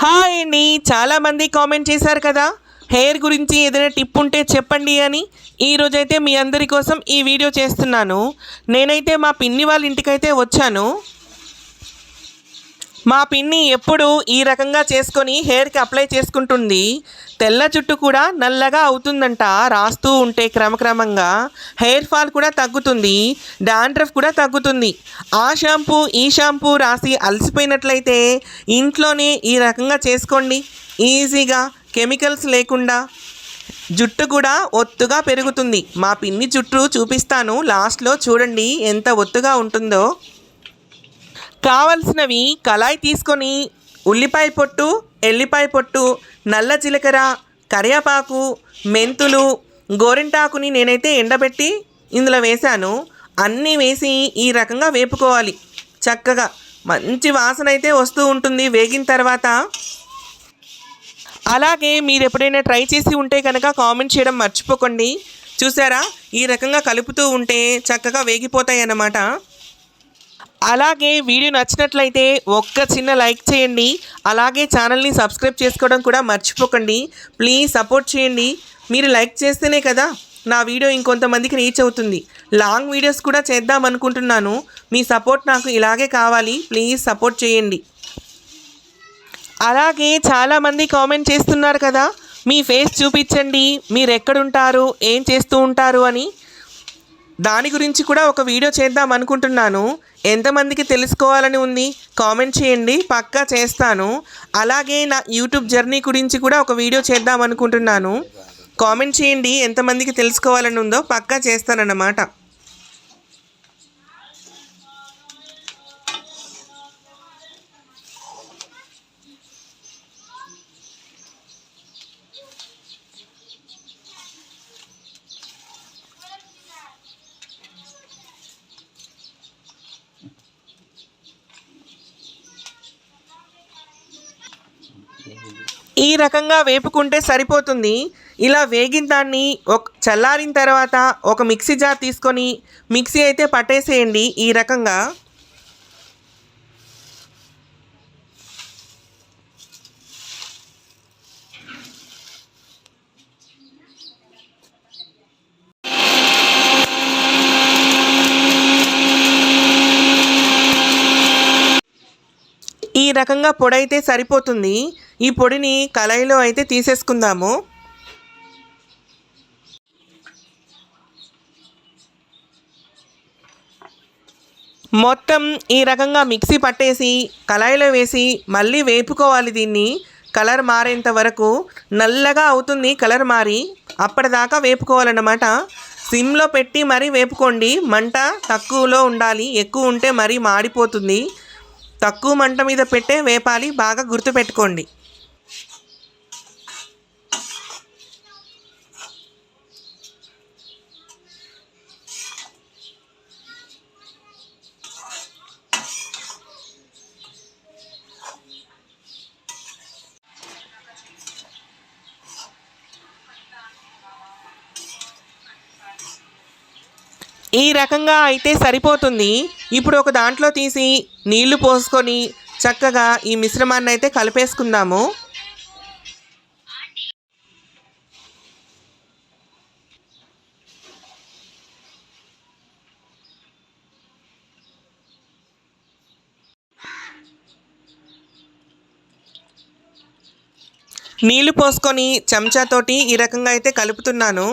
Hi అండి. చాలామంది comment చేశారు కదా. హెయిర్ గురించి ఏదైనా టిప్ ఉంటే చెప్పండి అని. ఈరోజైతే మీ అందరి కోసం ఈ వీడియో చేస్తున్నాను. నేనైతే మా పిన్ని వాళ్ళ ఇంటికైతే వచ్చాను. మా పిన్ని ఎప్పుడు ఈ రకంగా చేసుకొని హెయిర్కి అప్లై చేసుకుంటుంది. తెల్ల జుట్టు కూడా నల్లగా అవుతుందంట రాస్తూ ఉంటే క్రమక్రమంగా. హెయిర్ ఫాల్ కూడా తగ్గుతుంది డాండ్రఫ్ కూడా తగ్గుతుంది. ఆ షాంపూ ఈ షాంపూ రాసి అలసిపోయినట్లయితే ఇంట్లోనే ఈ రకంగా చేసుకోండి. ఈజీగా కెమికల్స్ లేకుండా. జుట్టు కూడా ఒత్తుగా పెరుగుతుంది. మా పిన్ని జుట్టు చూపిస్తాను లాస్ట్లో చూడండి ఎంత ఒత్తుగా ఉంటుందో. కావలసినవి కళాయి తీసుకొని ఉల్లిపాయ పొట్టు ఎల్లిపాయ పొట్టు నల్ల జీలకర్ర కరివేపాకు మెంతులు గోరింటాకుని నేనైతే ఎండబెట్టి ఇందులో వేశాను. అన్నీ వేసి ఈ రకంగా వేపుకోవాలి. చక్కగా మంచి వాసన అయితే వస్తూ ఉంటుంది వేగిన తర్వాత. అలాగే మీరు ఎప్పుడైనా ట్రై చేసి ఉంటే కనుక కామెంట్ చేయడం మర్చిపోకండి. చూసారా? ఈ రకంగా కలుపుతూ ఉంటే చక్కగా వేగిపోతాయి అన్నమాట అలాగే వీడియో నచ్చినట్లయితే ఒక్క చిన్న లైక్ చేయండి. అలాగే ఛానల్ని సబ్స్క్రైబ్ చేసుకోవడం కూడా మర్చిపోకండి. ప్లీజ్ సపోర్ట్ చేయండి. మీరు లైక్ చేస్తేనే కదా నా వీడియో ఇంకొంతమందికి రీచ్ అవుతుంది. లాంగ్ వీడియోస్ కూడా చేద్దాం అనుకుంటున్నాను. మీ సపోర్ట్ నాకు ఇలాగే కావాలి. ప్లీజ్ సపోర్ట్ చేయండి. అలాగే చాలామంది కామెంట్ చేస్తున్నారు కదా మీ ఫేస్ చూపించండి. మీరు ఎక్కడుంటారు ఏం చేస్తూ ఉంటారు అని. దాని గురించి కూడా ఒక వీడియో చేద్దాం అనుకుంటున్నాను. ఎంతమందికి తెలుసుకోవాలని ఉంది? కామెంట్ చేయండి. పక్కా చేస్తాను. అలాగే నా యూట్యూబ్ జర్నీ గురించి కూడా ఒక వీడియో చేద్దాం అనుకుంటున్నాను. కామెంట్ చేయండి. ఎంతమందికి తెలుసుకోవాలని ఉందో పక్కా చేస్తానన్నమాట. ఈ రకంగా వేపుకుంటే సరిపోతుంది. ఇలా వేగిన దాన్ని ఒక చల్లారిన తర్వాత ఒక మిక్సీ జార్ తీసుకొని మిక్సీ అయితే పట్టేసేయండి ఈ రకంగా. ఈ రకంగా పొడి అయితే సరిపోతుంది. ఈ పొడిని కళాయిలో అయితే తీసేసుకుందాము. మొత్తం ఈ రకంగా మిక్సీ పట్టేసి కళాయిలో వేసి మళ్ళీ వేపుకోవాలి దీన్ని. కలర్ మారేంత వరకు నల్లగా అవుతుంది కలర్ మారి. అప్పటిదాకా వేపుకోవాలన్నమాట. సిమ్లో పెట్టి మరీ వేపుకోండి. మంట తక్కువలో ఉండాలి. ఎక్కువ ఉంటే మరీ మాడిపోతుంది. తక్కువ మంట మీద పెట్టే వేపాలి. బాగా గుర్తుపెట్టుకోండి. ఈ రకంగా అయితే సరిపోతుంది. ఇప్పుడు ఒక దాంట్లో తీసి నీళ్ళు పోసుకొని చక్కగా ఈ మిశ్రమాన్ని అయితే కలిపేసుకుందాము. నీళ్ళు పోసుకొని చెంచాతోటి ఈ రకంగా అయితే కలుపుతున్నాను.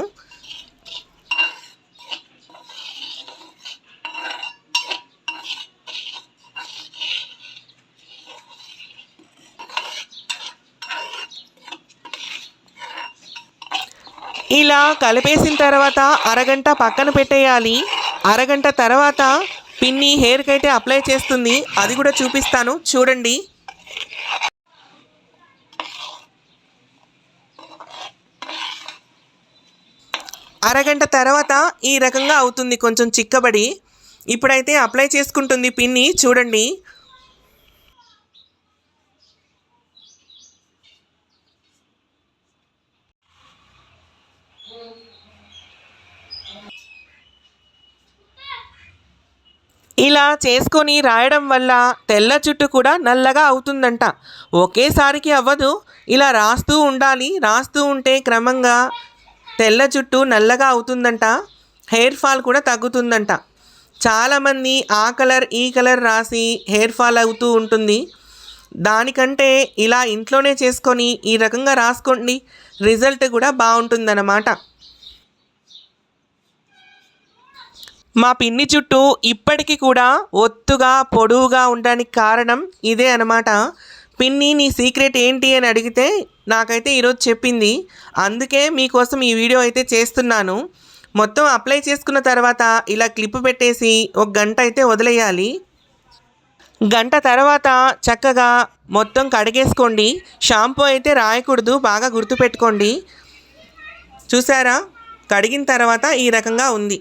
ఇలా కలిపేసిన తర్వాత అరగంట పక్కన పెట్టేయాలి. అరగంట తర్వాత పిన్ని హెయిర్కి అయితే అప్లై చేస్తుంది. అది కూడా చూపిస్తాను. చూడండి. అరగంట తర్వాత ఈ రకంగా అవుతుంది. కొంచెం చిక్కబడి. ఇప్పుడైతే అప్లై చేసుకుంటుంది పిన్ని. చూడండి. ఇలా చేసుకొని రాయడం వల్ల తెల్ల జుట్టు కూడా నల్లగా అవుతుందంట. ఒకేసారికి అవ్వదు. ఇలా రాస్తూ ఉండాలి. రాస్తూ ఉంటే క్రమంగా తెల్ల జుట్టు నల్లగా అవుతుందంట. హెయిర్ ఫాల్ కూడా తగ్గుతుందంట. చాలామంది ఆ కలర్ ఈ కలర్ రాసి హెయిర్ ఫాల్ అవుతూ ఉంటుంది. దానికంటే ఇలా ఇంట్లోనే చేసుకొని ఈ రకంగా రాసుకోండి. రిజల్ట్ కూడా బాగుంటుందన్నమాట. మా పిన్ని చుట్టూ ఇప్పటికీ కూడా ఒత్తుగా పొడవుగా ఉండడానికి కారణం ఇదే అనమాట పిన్ని నీ సీక్రెట్ ఏంటి అని అడిగితే నాకైతే ఈరోజు చెప్పింది. అందుకే మీకోసం ఈ వీడియో అయితే చేస్తున్నాను. మొత్తం అప్లై చేసుకున్న తర్వాత ఇలా క్లిప్ పెట్టేసి ఒక గంట అయితే వదిలేయాలి. గంట తర్వాత చక్కగా మొత్తం కడిగేసుకోండి. షాంపూ అయితే రాయకూడదు బాగా గుర్తుపెట్టుకోండి. చూసారా? కడిగిన తర్వాత ఈ రకంగా ఉంది.